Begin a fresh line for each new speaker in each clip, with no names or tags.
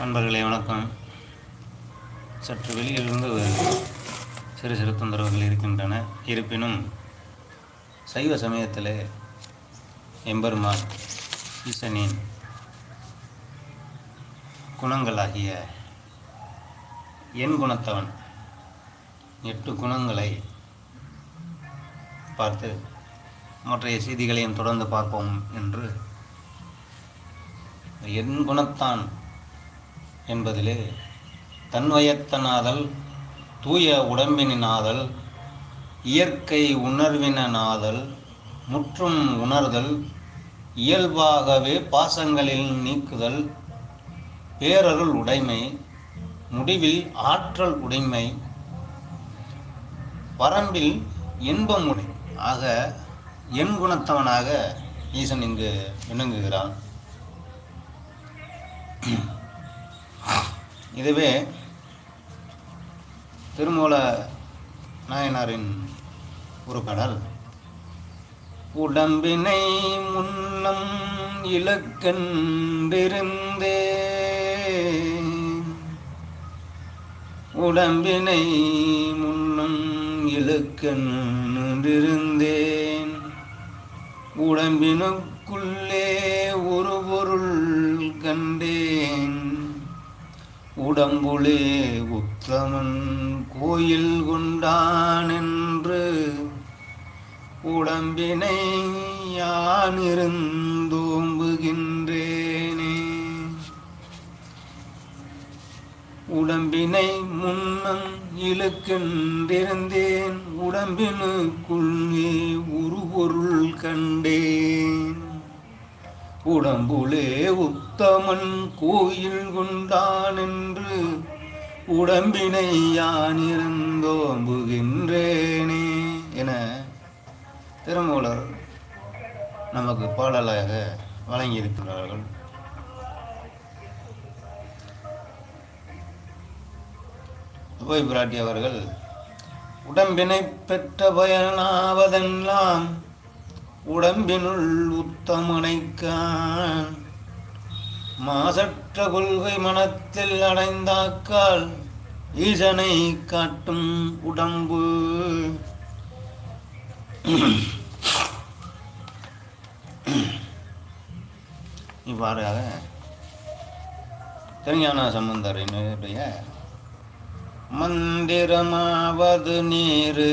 நண்பர்களே வணக்கம். சற்று வெளியிலிருந்து சிறு சிறு தொந்தரவுகள் இருக்கின்றன. இருப்பினும் சைவ சமயத்திலே எம்பெருமான் ஈசனின் குணங்களாகிய என் குணத்தவன் எட்டு குணங்களை பார்த்து மற்றைய செய்திகளையும் தொடர்ந்து பார்ப்போம் என்று என் குணத்தான் என்பதிலே தன்வயத்தனாதல் தூய உடம்பினாதல் இயற்கை உணர்வினாதல் முற்றும் உணர்தல் இயல்பாகவே பாசங்களில் நீக்குதல் பேரருள் உடைமை முடிவில் ஆற்றல் உடைமை வரம்பில் இன்பம் உடை. ஆக என் குணத்தவனாக ஈசன் இங்கு விளங்குகிறான். இதுவே திருமூல நாயனாரின் ஒரு கடல். உடம்பினை முன்னம் இலக்கண்டிருந்தே உடம்பினை முன்னம் இலக்கண்டிருந்தேன் உடம்பினுக்குள்ளே ஒரு பொருள் கண்டே. உடம்புளே உத்தமன் கோயில் கொண்டான் என்று உடம்பினை யானிருந்தோம்புகின்றேனே உடம்பினை முன்னம் இழுக்கின்றிருந்தேன் உடம்பினுக்குள்ளே ஒரு பொருள் கண்டேன். உடம்புலே உத்தமன் கோயில் கொண்டான் என்று உடம்பினை யானிருந்தோம்புகின்றேனே என திருமூலர் நமக்கு பாடலாக வழங்கியிருக்கிறார்கள். போய் பிராட்டி அவர்கள் உடம்பினை பெற்ற பயனாவதெல்லாம் உடம்பினுள் உத்தமனைக்கான். மாசற்ற கொள்கை மனத்தில் அடைந்தாக்கால் ஈசனை காட்டும் உடம்பு. இவ்வாறாக திருஞான சம்பந்தரினுடைய மந்திரமாவது நீரு.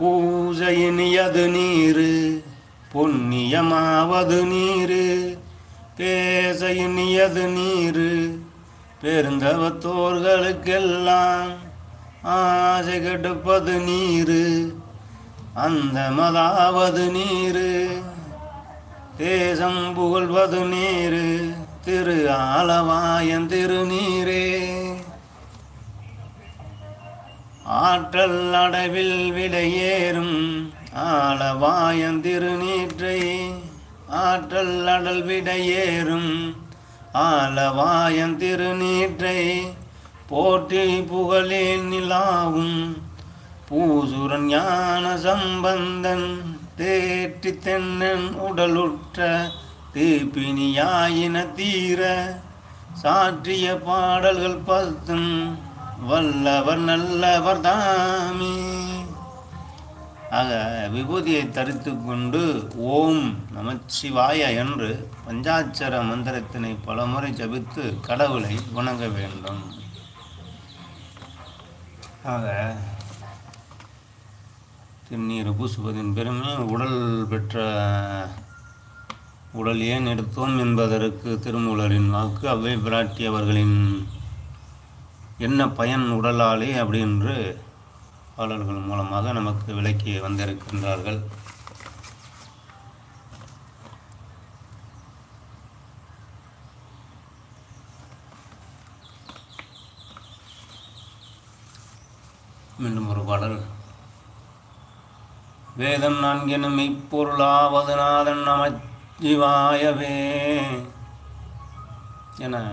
பூஜையினியது நீரு புண்ணியமாவது நீரு. பேசையினியது நீரு பெருந்தவத்தோர்களுக்கெல்லாம் ஆசை கெடுப்பது நீரு. அந்த மதாவது நீரு தேசம் புகழ்வது நீரு. திரு ஆலவாயன் திருநீரே. ஆற்றல் அடவில் விடையேறும் ஆலவாயந்திருநீற்றை ஆற்றல் அடல் விடையேறும் ஆலவாயந்திருநீற்றை போற்றி புகழில் நிலாவும் பூசுரன் ஞான சம்பந்தன் தேற்றி தென்னன் உடலுற்ற தீப்பினியாயின தீர சாற்றிய பாடல்கள் பத்தும் வல்லவர் நல்லவர் தாமே. ஆக விபூதியை தரித்து கொண்டு ஓம் நமச்சிவாய என்று பஞ்சாட்சர மந்திரத்தினை பலமுறை ஜபித்து கடவுளை வணங்க வேண்டும். ஆக திருநீர் பூசுவதின் பெருமை உடல் பெற்ற உடல் ஏன் எடுத்தோம் என்பதற்கு திருமூலரின் வாக்கு அவ்வை பிராட்டி அவர்களின் என்ன பயன் உடலாலே அப்படின்று பாடல்கள் மூலமாக நமக்கு விளக்கி வந்திருக்கின்றார்கள். மீண்டும் ஒரு பாடல். வேதம் நான்கெனும் இப்பொருளாவது நாதன் நமச்சிவாயவே என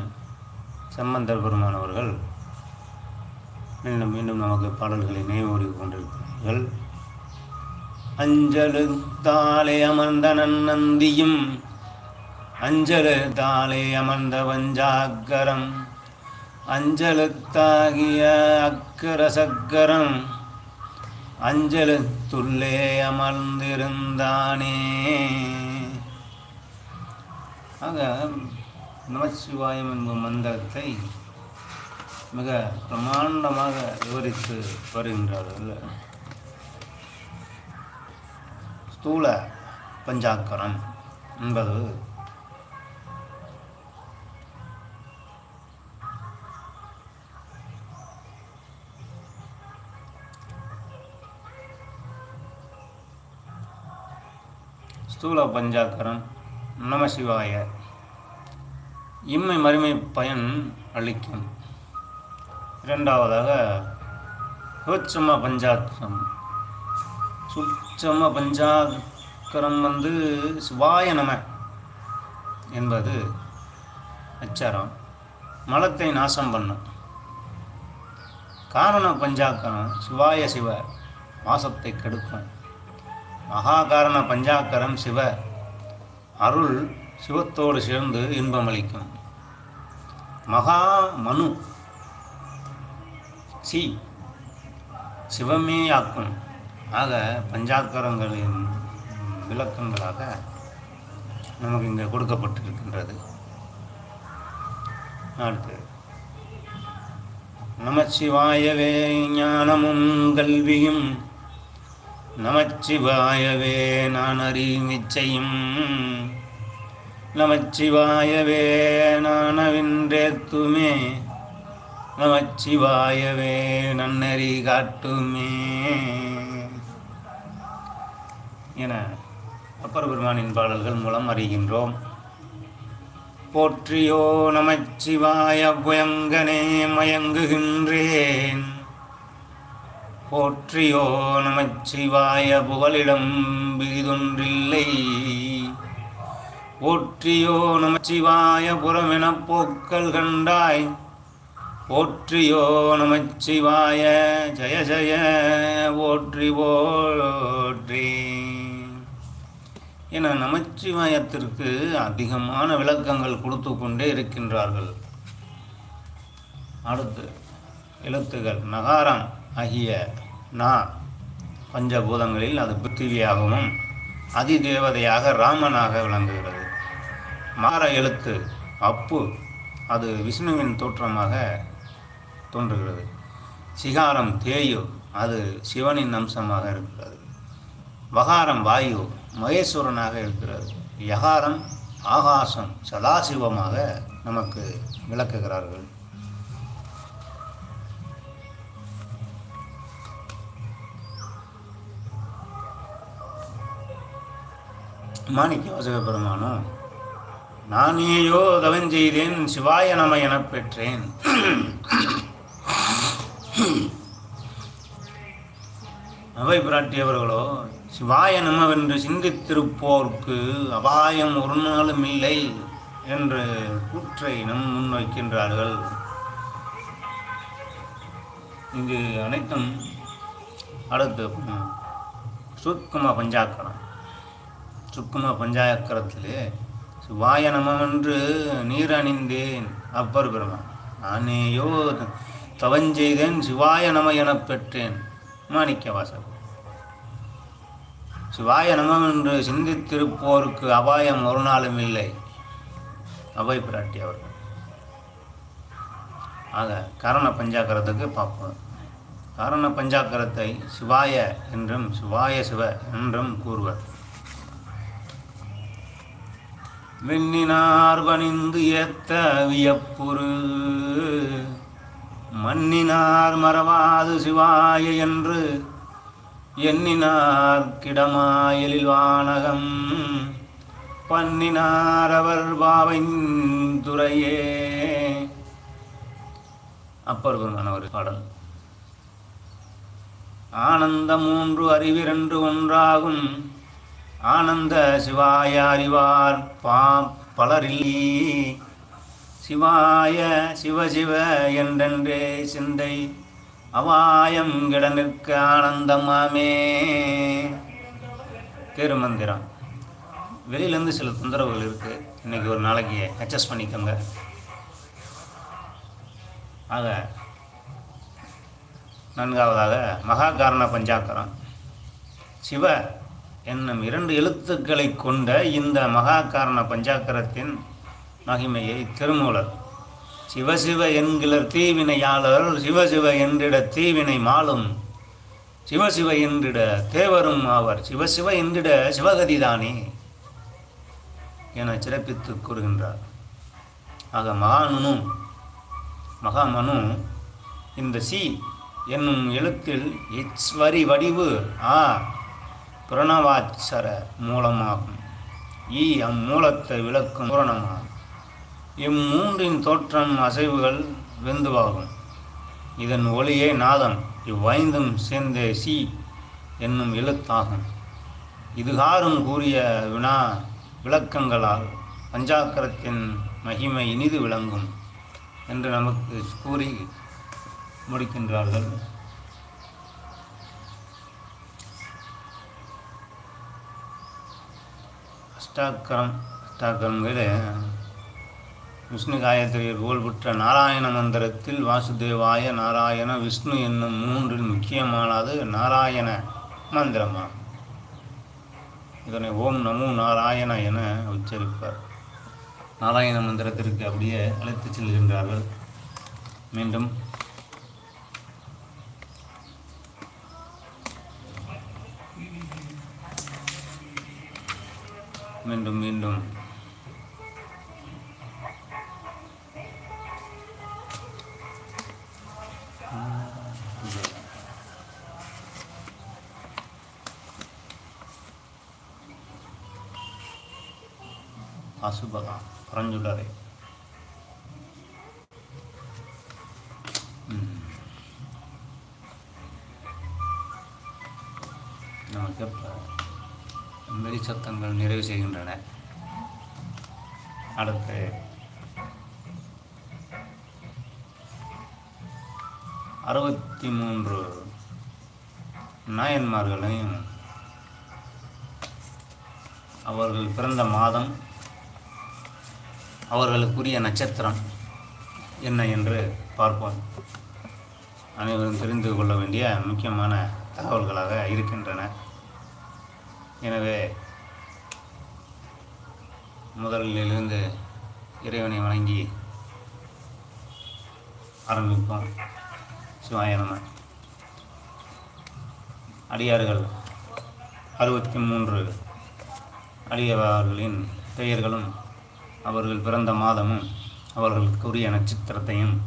சம்பந்தர் பெருமானவர்கள் மீண்டும் மீண்டும் நமக்கு பாடல்களை நினைவுறி கொண்டிருக்கிறார்கள். தாளே அமர்ந்த நன்னந்தியும் தாளே அமர்ந்த வஞ்சாக்கரம் அஞ்சலுத்தாகிய அக்கர சக்கரம் அஞ்சலுத்துள்ளே அமர்ந்திருந்தானே. ஆக நமச்சிவாயம் என்பது மந்திரத்தை மிக பிரமாண்டமாக விவரித்து வருகின்றார்கள் ஸ்தூல பஞ்சாக்கரம் என்பது ஸ்தூல பஞ்சாக்கரம். நமசிவாய இம்மை மறுமை பயன் அளிக்கும். இரண்டாவதாக சூட்சம பஞ்சாக்கரம் சுச்சம பஞ்சாக்கரம் வந்து சிவாய நம என்பது அச்சாரம். மலத்தை நாசம் பண்ணும் காரண பஞ்சாக்கரம் சிவாய சிவ வாசத்தை கெடுக்கும். மகாகாரண பஞ்சாக்கரம் சிவ அருள் சிவத்தோடு சேர்ந்து இன்பமளிக்கும். மகா மனு சி. சிவமே ஆக்கும் ஆக பஞ்சாக்கரங்களின் விளக்கங்களாக நமக்கு இங்கே கொடுக்கப்பட்டிருக்கின்றது. அடுத்து நமச்சிவாயவே ஞானமும் கல்வியும் நமச்சிவாயவே நான் அறிவிச்சையும் நமச்சிவாயவே நானவின்றேத்துமே நமச்சிவாயவே நன்னறி காட்டுமே. என அப்பர் பெருமானின் பாடல்கள் மூலம் அறிகின்றோம். போற்றியோ நமச்சிவாய புயங்கனே மயங்குகின்றேன். போற்றியோ நமச்சிவாய புகலிடம் பிரிதொன்றில்லை போற்றியோ நமச்சிவாய புறமெனப் போக்கல் கண்டாய். போற்றியோ நமச்சிவாய ஜய ஜய ஓற்றி ஓற்றி என நமச்சிவாயத்திற்கு அதிகமான விளக்கங்கள் கொடுத்து கொண்டே இருக்கின்றார்கள். அடுத்து எழுத்துகள். நகாரம் ஆகிய நா பஞ்சபூதங்களில் அது பிருத்திவியாகவும் அதிதேவதையாக ராமனாக விளங்குகிறது. மாற எழுத்து அப்பு அது விஷ்ணுவின் தோற்றமாக தோன்றுகிறது. சிகாரம் தேயு அது சிவனின் அம்சமாக இருக்கிறது. வகாரம் வாயு மகேஸ்வரனாக இருக்கிறது. யகாரம் ஆகாசம் சதாசிவமாக நமக்கு விளக்குகிறார்கள். மாணிக்க வாசக பெருமானும் நானேயோ தவஞ்செய்தேன் சிவாய நம எனப் பெற்றேன். அவை பிராட்டியவர்களோ சிவாய நமவென்று சிந்தித்திருப்போர்க்கு அபாயம் ஒரு நாளும் இல்லை என்ற கூற்றை நம் முன்வைக்கின்றார்கள் இங்கு அனைத்தும் அடுத்து சுக்குமா பஞ்சாக்கரம். சுக்குமா பஞ்சாக்கரத்திலே சிவாய நமவென்று நீர் அணிந்தேன் அப்பர் பெருமான் நானேயோ தவஞ்செய்தேன் சிவாய நம எனப் பெற்றேன். மாணிக்க வாசகம் சிவாய நமம் என்று சிந்தித்திருப்போருக்கு அபாயம் ஒரு நாளும் இல்லை. அவை பிராட்டி அவர்கள் ஆக காரண பஞ்சாக்கரத்துக்கு பார்ப்போம். காரண பஞ்சாக்கரத்தை சிவாய என்றும் சிவாய சிவ என்றும் கூறுவர். வெண்ணினார் பணிந்து ஏத்த வியப்புரு மண்ணினார் மறவாது சிவாய என்று எண்ணினார் கிடமாயலில் வானகம். பண்ணினார் அவர் பாவைந்துரையே அப்பர் பெருமான் ஒரு பாடல். ஆனந்த மூன்று அறிவிரண்டு ஒன்றாகும். ஆனந்த சிவாய அறிவார் பா பலரில். சிவாய சிவசிவ என்றென்றே சிந்தை அவாயம் கிட நிற்க ஆனந்தமாமே. திருமந்திரம். வெளியிலேருந்து சில தொந்தரவுகள் இருக்குது இன்றைக்கி ஒரு நாளைக்கு அட்ஜஸ்ட் பண்ணிக்கோங்க. ஆக நான்காவதாக மகாகாரண பஞ்சாக்கரம். சிவ என்னும் இரண்டு எழுத்துக்களை கொண்ட இந்த மகாகாரண பஞ்சாக்கரத்தின் மகிமையை திருமூலர் சிவசிவ என்கிற தீவினையாளர் சிவசிவ என்றிட தீவினை மாலும். சிவசிவ என்றிட தேவரும் அவர் சிவசிவ என்றிட சிவகதிதானே என சிறப்பித்து கூறுகின்றார். ஆக மகானு மகாமனு இந்த சி என்னும் எழுத்தில் இச்வரி வடிவு ஆ பிரணவாட்சர மூலமாகும். ஈ அம்மூலத்தை விளக்கும் பூரணமாகும் இம்மூன்றின் தோற்றம் அசைவுகள் வெந்துவாகும். இதன் ஒளியே நாதம் இவ்வைந்தும் சேர்ந்த சி என்னும் எழுத்தாகும். இதுகாரும் கூறிய வினா விளக்கங்களால் பஞ்சாக்கரத்தின் மகிமை இனிது விளங்கும் என்று நமக்கு கூறி முடிக்கின்றார்கள். அஷ்டாக்கரம் அஷ்டாக்கரங்களில் விஷ்ணு காயத்ரியில் புகழ்பெற்ற நாராயண மந்திரத்தில் வாசுதேவாய நாராயண விஷ்ணு என்னும் மூன்றில் முக்கியமானது நாராயண மந்திரமாகும் இதனை ஓம் நமோ நாராயண என உச்சரிப்பார். நாராயண மந்திரத்திற்கு அப்படியே அழைத்துச் செல்கின்றார்கள். மீண்டும் மீண்டும் மீண்டும் பரஞ்சுடரே நமக்கு வெளி சத்தங்கள் நிறைவு செய்கின்றன. அடுத்து. அறுபத்தி மூன்று நாயன்மார்களையும் அவர்கள் பிறந்த மாதம் அவர்களுக்குரிய நட்சத்திரம் என்ன என்று பார்ப்போம். அனைவரும் தெரிந்து கொள்ள வேண்டிய முக்கியமான தகவல்களாக இருக்கின்றன. எனவே முதலிலிருந்து இறைவனை வணங்கி ஆரம்பிப்போம். சிவாய அடியார்கள் அறுபத்தி மூன்று அடியவர்களின் பெயர்களும் அவர்கள் பிறந்த மாதமும் அவர்களுக்குரிய நட்சத்திரத்தையும்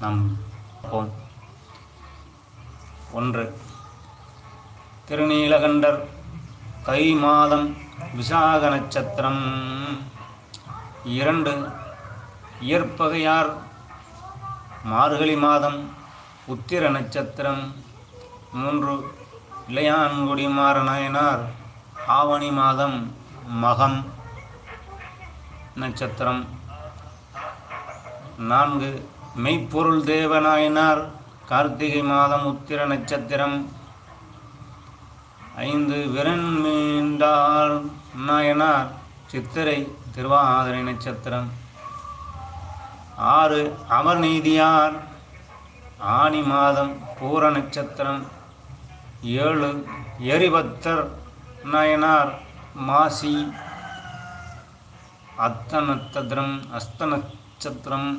நாம் பார்ப்போம் ஒன்று. திருநீலகண்டர் கை மாதம் விசாக நட்சத்திரம். இரண்டு. இயற்பகையார் மார்கழி மாதம் உத்திர நட்சத்திரம். மூன்று. இளையான்குடி மாறநாயனார் ஆவணி மாதம் மகம். நட்சத்திரம். நான்கு மெய்ப்பொருள் தேவநாயனார் கார்த்திகை மாதம் உத்திர நட்சத்திரம். ஐந்து விரண்மீண்டார் நாயனார் சித்திரை திருவாதிரை நட்சத்திரம். ஆறு அமர்நீதியார் ஆனி மாதம் பூர நட்சத்திரம். ஏழு எரிபத்தர் நாயனார் மாசி அத்த நட்சத்திரம் அஸ்த நட்சத்திரம்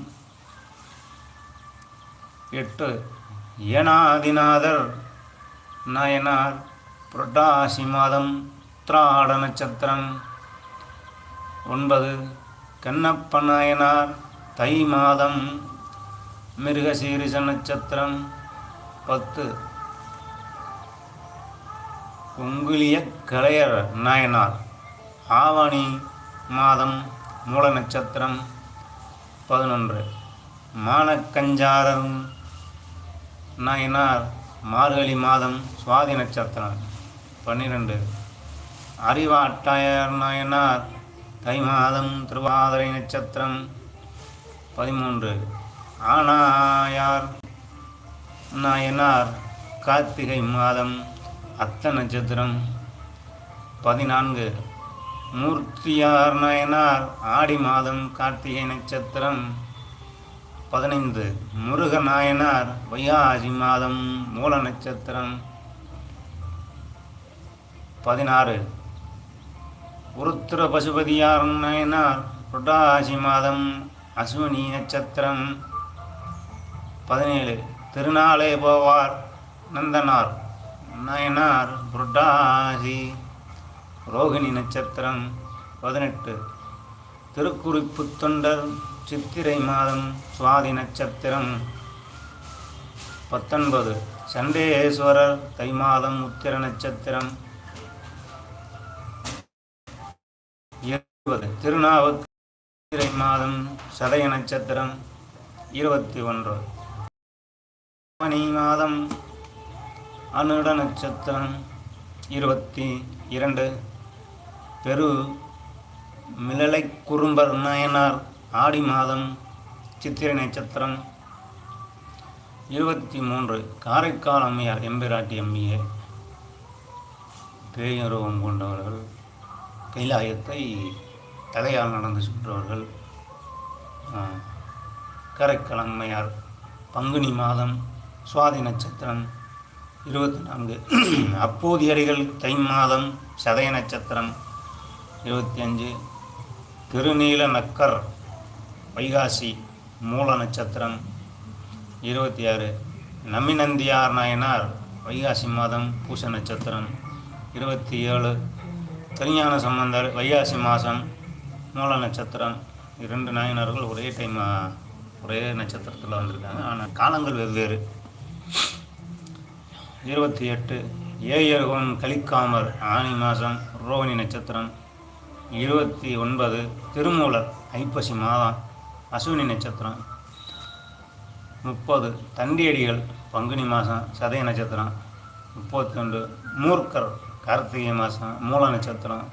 எட்டு ஏனாதிநாதர் நாயனார் புரட்டாசி மாதம் உத்திராட நட்சத்திரம் ஒன்பது கண்ணப்ப நாயனார் தை மாதம் மிருகசீரிச நட்சத்திரம். பத்து குங்குலிய கலையர் நாயனார் ஆவணி மாதம் மூல நட்சத்திரம் பதினொன்று. மானக்கஞ்சாரம் நாயனார் மார்கழி மாதம் சுவாதி நட்சத்திரம் பன்னிரெண்டு. அறிவாட்டாயர் நாயனார் தை மாதம் திருவாதிரை நட்சத்திரம் பதிமூன்று. ஆனாயார் நாயனார் கார்த்திகை மாதம் அத்த நட்சத்திரம் பதினான்கு. மூர்த்தியார் நயனார் ஆடி மாதம் கார்த்திகை நட்சத்திரம் பதினைந்து. முருக நாயனார் வையாசி மாதம் மூல நட்சத்திரம் பதினாறு. உருத்திர பசுபதியார் நயனார் புரட்டாசி மாதம் அஸ்வினி நட்சத்திரம் பதினேழு. திருநாளே போவார் நந்தனார். நயனார் புரட்டாசி ரோகிணி நட்சத்திரம் பதினெட்டு. திருக்குறிப்பு தொண்டர் சித்திரை மாதம் சுவாதி நட்சத்திரம் பத்தொன்பது. சண்டேஸ்வரர் தை மாதம் உத்திர நட்சத்திரம் இருபது. திருநாவுத்திரை மாதம் சதய நட்சத்திரம் இருபத்தி ஒன்று மணி மாதம் அனுட நட்சத்திரம் இருபத்தி இரண்டு. பெரு மிளலை குறும்பர் நாயனார் ஆடி மாதம் சித்திரை நட்சத்திரம் இருபத்தி மூன்று காரைக்கால் அம்மையார் எம்பிராட்டி அம்மியே பேயுருவம் கொண்டவர்கள் கைலாயத்தை தலையால் நடந்து சுற்றவர்கள் காரைக்கால் அம்மையார் பங்குனி மாதம் சுவாதி நட்சத்திரம் இருபத்தி நான்கு. அப்போதியடிகள் தை மாதம் சதய நட்சத்திரம் இருபத்தி அஞ்சு திருநீல நக்கர் வைகாசி மூல நட்சத்திரம். இருபத்தி ஆறு நமிநந்தியார் நாயனார் வைகாசி மாதம் பூச நட்சத்திரம். இருபத்தி ஏழு திருஞான சம்பந்தர் வைகாசி மாதம் மூல நட்சத்திரம். இரண்டு நாயனர்கள் ஒரே டைம் ஒரே நட்சத்திரத்தில் வந்திருக்காங்க. ஆனால் காலங்கள் வெவ்வேறு. இருபத்தி எட்டு ஏயர்கோன் கலிக்காமர் ஆனி மாதம் ரோஹிணி நட்சத்திரம். இருபத்தி ஒன்பது திருமூலர் ஐப்பசி மாதம் அஸ்வினி நட்சத்திரம். முப்பது தண்டியடிகள் பங்குனி மாதம் சதய நட்சத்திரம். முப்பத்தி ரெண்டு மூர்க்கர் கார்த்திகை மாதம் மூல நட்சத்திரம்.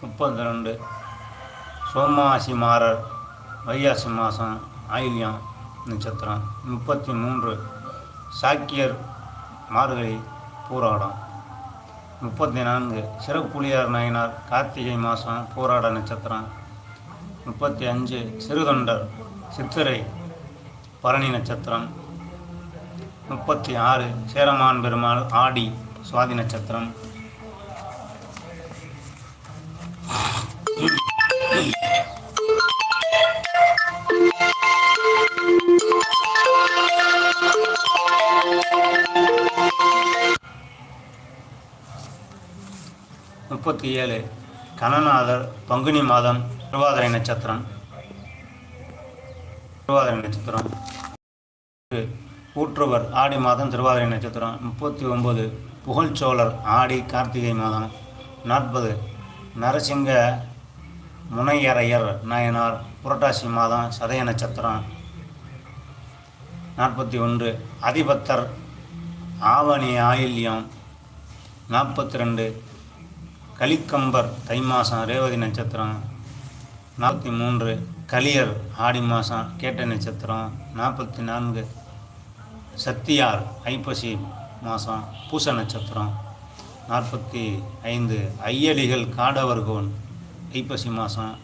முப்பத்தி ரெண்டு சோமாசி மாறர் வையாசி மாதம் ஆயில்யம் நட்சத்திரம். முப்பத்தி மூன்று சாக்கியர் மார்கழி பூராடம். முப்பத்தி நான்கு சிறப்புலியார் நயனார் கார்த்திகை மாதம் போராட நட்சத்திரம். முப்பத்தி அஞ்சு சிறுதொண்டர் சித்திரை பரணி நட்சத்திரம். முப்பத்தி ஆறு சேரமான் பெருமாள் ஆடி சுவாதி நட்சத்திரம். முப்பத்தி ஏழு கணநாதர் பங்குனி மாதம் திருவாதிரை நட்சத்திரம். திருவாதிரை நட்சத்திரம். ஊற்றுவர் ஆடி மாதம் திருவாதிரை நட்சத்திரம். முப்பத்தி ஒம்பது புகழ்ச்சோழர் ஆடி கார்த்திகை மாதம். நாற்பது நரசிங்க முனையரையர் நாயனார் புரட்டாசி மாதம் சதய நட்சத்திரம். நாற்பத்தி ஒன்று அதிபத்தர் ஆவணி ஆயில்யம். நாற்பத்தி ரெண்டு கலிக்கம்பர் தை மாதம் ரேவதி நட்சத்திரம். நாற்பத்தி மூன்று கலியர் ஆடி மாதம் கேட்ட நட்சத்திரம். நாற்பத்தி நான்கு சத்தியார் ஐப்பசி மாதம் பூச நட்சத்திரம். நாற்பத்தி ஐந்து ஐயலிகள் காடவர்கோன் ஐப்பசி மாதம்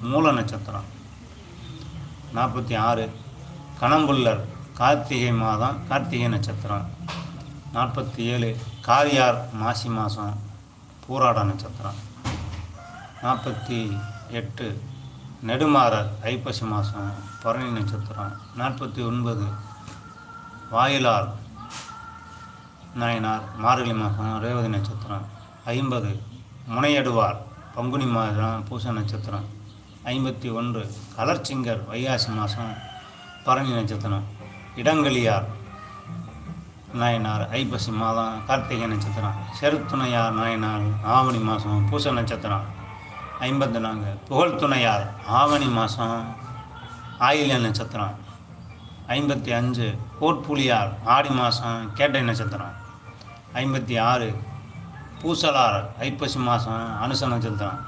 மூல நட்சத்திரம். நாற்பத்தி ஆறு கணம்புள்ளர் கார்த்திகை மாதம் கார்த்திகை நட்சத்திரம். நாற்பத்தி ஏழு காரியார் மாசி மாதம் பூராட நட்சத்திரம் நாற்பத்தி எட்டு நெடுமாறர் ஐப்பசி மாதம் பரணி நட்சத்திரம். நாற்பத்தி ஒன்பது வாயிலார் நாயனார் மார்கழி மாதம் ரேவதி நட்சத்திரம். ஐம்பது முனையடுவார் பங்குனி மாதம் பூச நட்சத்திரம். ஐம்பத்தி ஒன்று கலர்ச்சிங்கர் வைகாசி மாதம் பரணி நட்சத்திரம். இடங்களியார் நாயனார் ஐப்பசி மாதம் கார்த்திகை நட்சத்திரம் செருத்துணையார் நாயனார் ஆவணி மாதம் பூச நட்சத்திரம். ஐம்பத்தி நான்கு புகழ் துணையார் ஆவணி மாதம் ஆயில்ய நட்சத்திரம். ஐம்பத்தி அஞ்சு கோட்புலியார் ஆடி மாதம் கேட்டை நட்சத்திரம். ஐம்பத்தி ஆறு பூசலார் ஐப்பசி மாதம் அனுச நட்சத்திரம்.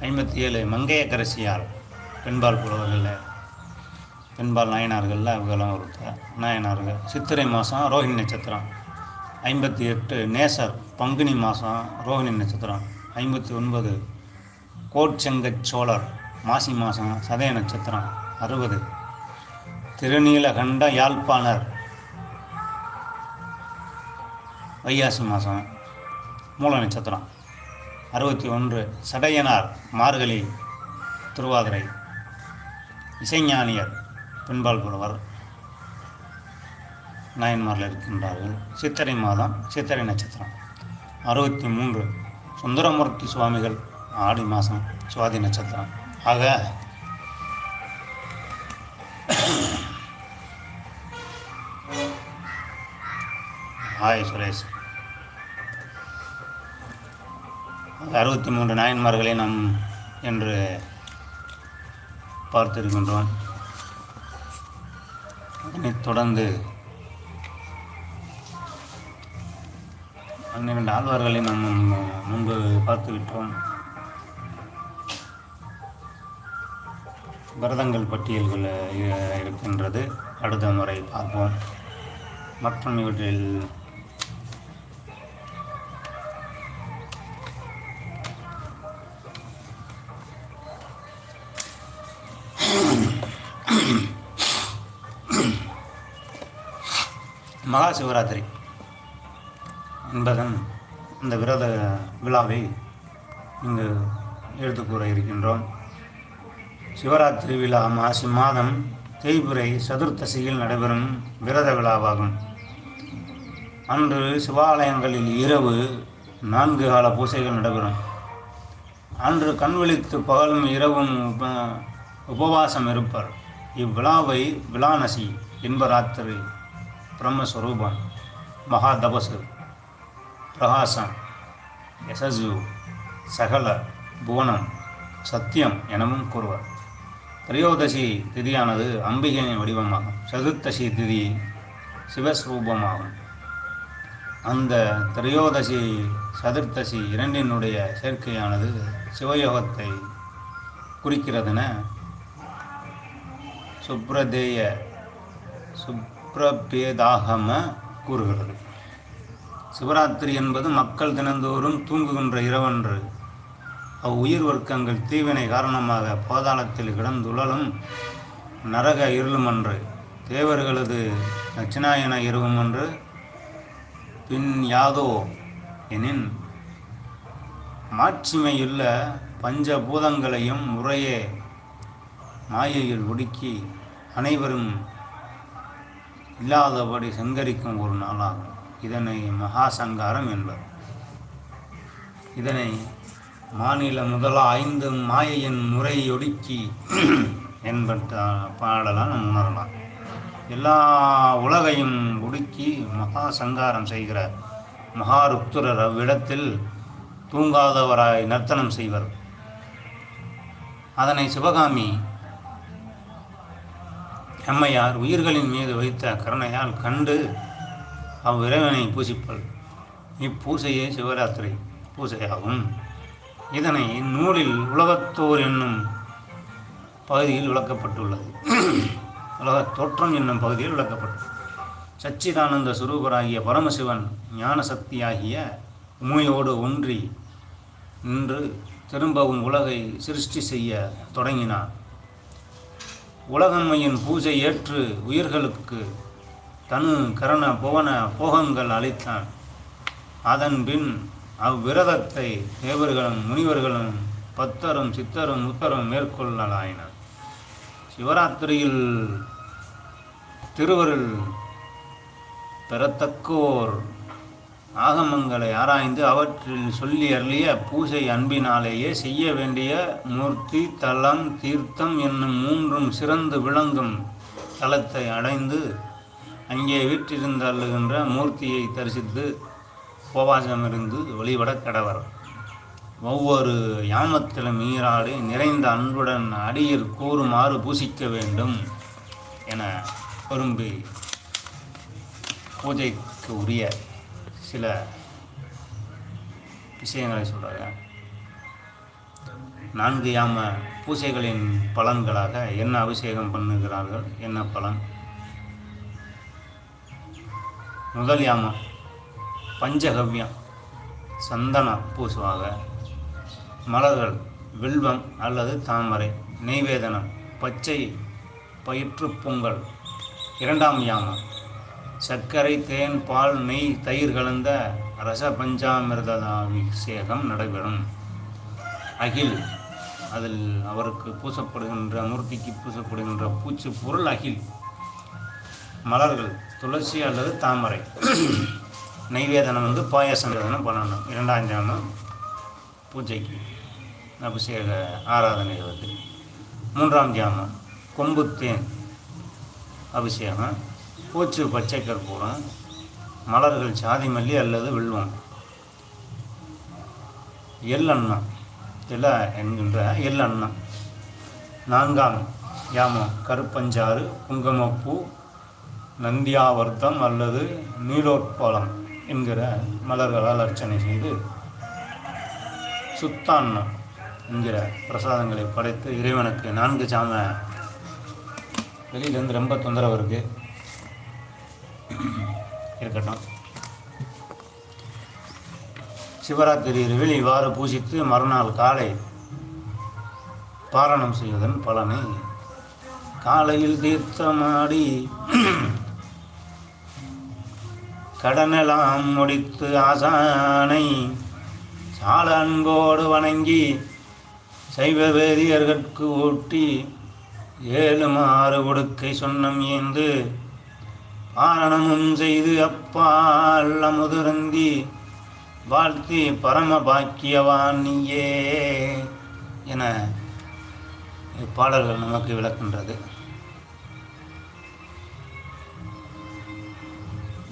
ஐம்பத்தி ஏழு மங்கையக்கரசியார் பெண்பால் புலவர்களில் என்பால் நாயனார்களில் அவங்களும் ஒருத்தர் நாயனார்கள். சித்திரை மாதம் ரோஹிணி நட்சத்திரம். ஐம்பத்தி எட்டு நேசர் பங்குனி மாதம் ரோஹிணி நட்சத்திரம். ஐம்பத்தி ஒன்பது கோட்செங்கச் சோழர் மாசி மாதம் சதய நட்சத்திரம். அறுபது திருநீலகண்ட யாழ்ப்பாணர் வைகாசி மாதம் மூல நட்சத்திரம். அறுபத்தி ஒன்று சடையனார் மார்கழி திருவாதிரை. இசைஞானியர் பெண்பால் புலவர் நாயன்மாரில் இருக்கின்றார்கள். சித்திரை மாதம் சித்திரை நட்சத்திரம். அறுபத்தி மூன்று சுந்தரமூர்த்தி சுவாமிகள் ஆடி மாதம் சுவாதி நட்சத்திரம். ஆக ஹாய் சுரேஷ். அறுபத்தி மூன்று நாயன்மார்களை நாம் என்று பார்த்திருக்கின்றோம். அதனைத் தொடர்ந்து பன்னிரண்டு ஆழ்வார்களை நாம் முன்பு பார்த்துவிட்டோம். விரதங்கள் பட்டியல்கள் இருக்கின்றது. அடுத்த முறை பார்ப்போம். மற்றும் இவற்றில் மகா சிவராத்திரி என்பதன் இந்த விரத விழாவை இங்கு எடுத்து கூற இருக்கின்றோம். சிவராத்திரி விழா மாசி மாதம் தேய்புரை சதுர்த்தசியில் நடைபெறும் விரத விழாவாகும். அன்று சிவாலயங்களில் இரவு நான்கு கால பூசைகள் நடைபெறும். அன்று கண் விழித்து பகலும் இரவும் உப உபவாசம் இருப்பர். இவ்விழாவை விழாநசி இன்பராத்திரி பிரம்மஸ்வரூபம் மகாதபசு பிரகாசம் யசசு சகல புவனம் சத்தியம் எனவும் கூறுவர் திரையோதசி திதியானது அம்பிகையின் வடிவமாகும் சதுர்த்தசி திதி சிவஸ்வரூபமாகும் அந்த திரையோதசி சதுர்த்தசி இரண்டினுடைய சேர்க்கையானது சிவயோகத்தை குறிக்கிறதுன சுப்ரதேய சுப் அப்ரபேதாகம கூறுகிறது. சிவராத்திரி என்பது மக்கள் தினந்தோறும் தூங்குகின்ற இரவன்று. அவ்வுயிர் வர்க்கங்கள் தீவினை காரணமாக பாதாளத்தில் கிடந்துழலும் நரக இருளுமன்று. தேவர்களது தட்சிணாயன இரவுமன்று. பின் யாதோ எனின் மாட்சிமையுள்ள பஞ்சபூதங்களையும் முறையே மாயையில் ஒடுக்கி அனைவரும் இல்லாதபடி சங்கரிக்கும் ஒரு நாளாகும். இதனை மகா சங்காரம் என்பர். இதனை மாநில முதலா ஐந்து மாயையின் முறையொடுக்கி என்பட்ட பாடலாம் நம் உணரலாம். எல்லா உலகையும் ஒடுக்கி மகா சங்காரம் செய்கிற மகாருக்துரர் அவ்விடத்தில் தூங்காதவராய் நர்த்தனம் செய்வர். அதனை சிவகாமி அம்மையார் உயிர்களின் மீது வைத்த கருணையால் கண்டு அவ்விறைவனை பூசிப்பள். இப்பூசையே சிவராத்திரி பூசையாகும். இதனை நூலில் உலகத்தோர் என்னும் பகுதியில் விளக்கப்பட்டுள்ளது. உலகத் தோற்றம் என்னும் பகுதியில் விளக்கப்பட்டுள்ளது. சச்சிதானந்த சுரூபராகிய பரமசிவன் ஞான சக்தியாகிய உமையோடு ஒன்றி நின்று திரும்பவும் உலகை சிருஷ்டி செய்ய தொடங்கினார். உலகம்மையின் பூஜை ஏற்று உயிர்களுக்கு தனு கரண புவன போகங்கள் அளித்தான். அதன் பின் அவ்விரதத்தை தேவர்களும் முனிவர்களும் பத்தரும் சித்தரும் முத்தரும் மேற்கொள்ளலாயினர். சிவராத்திரியில் திருவருள் பெறத்தக்கோர் ஆகமங்களை ஆராய்ந்து அவற்றில் சொல்லி அருளிய பூசை அன்பினாலேயே செய்ய வேண்டிய மூர்த்தி தலம் தீர்த்தம் என்னும் மூன்றும் சிறந்து விளங்கும் தலத்தை அடைந்து அங்கே வீற்றிருந்தள்ளுகின்ற மூர்த்தியை தரிசித்து உபவாசமிருந்து வழிபட கடவர். ஒவ்வொரு யாமத்திலும் ஈராடி நிறைந்த அன்புடன் அடியில் கூறுமாறு பூசிக்க வேண்டும் என விரும்பி பூஜைக்கு உரிய சில விஷயங்களை சொல்கிறாங்க நான்கு யாம பூஜைகளின் பலன்களாக என்ன அபிஷேகம் பண்ணுகிறார்கள்? என்ன பலன்? முதல் யாமம் பஞ்சகவ்யம் சந்தனம் பூசுவாக மலர்கள் வில்வம் அல்லது தாமரை நெய்வேதனம் பச்சை பயிற்று பொங்கல். இரண்டாம் யாமம் சர்க்கரை தேன் பால் நெய் தயிர் கலந்த ரச பஞ்சாமிர்தாபிஷேகம் நடைபெறும். அகில் அதில் அவருக்கு பூசப்படுகின்ற மூர்த்திக்கு பூசப்படுகின்ற பூச்சி பொருள் அகில். மலர்கள் துளசி அல்லது தாமரை. நைவேதனம் வந்து பாயசம் வேதனம் பண்ணணும் இரண்டாம் ஜாமம் பூஜைக்கு அபிஷேக ஆராதனை வந்து மூன்றாம் ஜாமம் கொம்பு தேன் அபிஷேகம். பூச்சு பச்சை கற்பூரம் மலர்கள் சாதி மல்லி அல்லது வெல்வம். எல்லண்ணம் தில என்கின்ற எல்லண்ணம் நான்காம் யாமம் கருப்பஞ்சாறு குங்குமப்பூ நந்தியாவர்த்தம் அல்லது நீலோட்பலம் என்கிற மலர்களால் அர்ச்சனை செய்து சுத்தாண்ணம் என்கிற பிரசாதங்களை படைத்து இறைவனுக்கு நான்கு சாம. வெளியிலேருந்து ரொம்ப தொந்தரவு இருக்குது இருக்கட்டும். சிவராத்திரி இரவில் இவ்வாறு பூஜித்து மறுநாள் காலை பாரணம் செய்வதன் பலனை காலையில் தீர்த்தமாடி கடனெல்லாம் முடித்து ஆசானை சால அன்போடு வணங்கி சைவ வேதியர்கட்கு ஊட்டி ஏழு மாறு உடுக்கை சொன்னம் ஏந்து ஆரணமும் செய்து அப்பால் அமுதுருந்தி வாழ்த்தி பரம பாக்கியவான் நீயே என இப்பாடல்கள் நமக்கு விளக்கின்றது.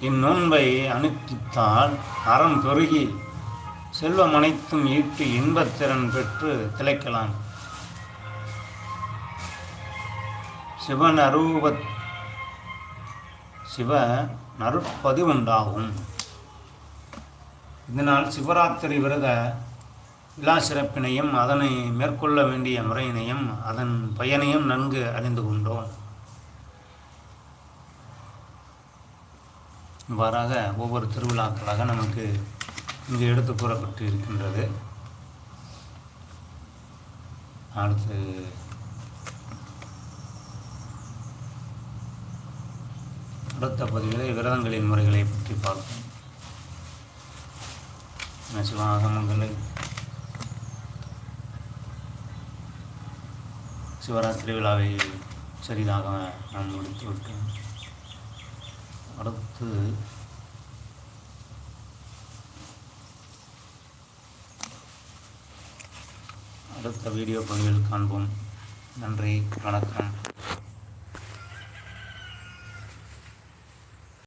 இந்நோன்பை அனுஷ்டித்தால் அறம் பெருகி செல்வம் அனைத்தும் ஈட்டு இன்பத்திறன் பெற்று திளைக்கலாம். சிவன் அரூபத் சிவ நருட்பதி உண்டாகும் இதனால் சிவராத்திரி விரத விழா சிறப்பினையும் அதனை மேற்கொள்ள வேண்டிய முறையினையும் அதன் பயனையும் நன்கு அறிந்து கொண்டோம். இவ்வாறாக ஒவ்வொரு திருவிழாக்களாக நமக்கு இங்கு எடுத்து கூறப்பட்டு இருக்கின்றது. அடுத்து அடுத்த பதிவிலே விரதங்களின் முறைகளை பற்றி பார்ப்போம். சிவாகமங்களை சிவராத்திரி விழாவை சரிதாக நாம் முடித்துவிட்டோம் அடுத்து அடுத்த வீடியோ பதிவில் காண்போம். நன்றி வணக்கம்.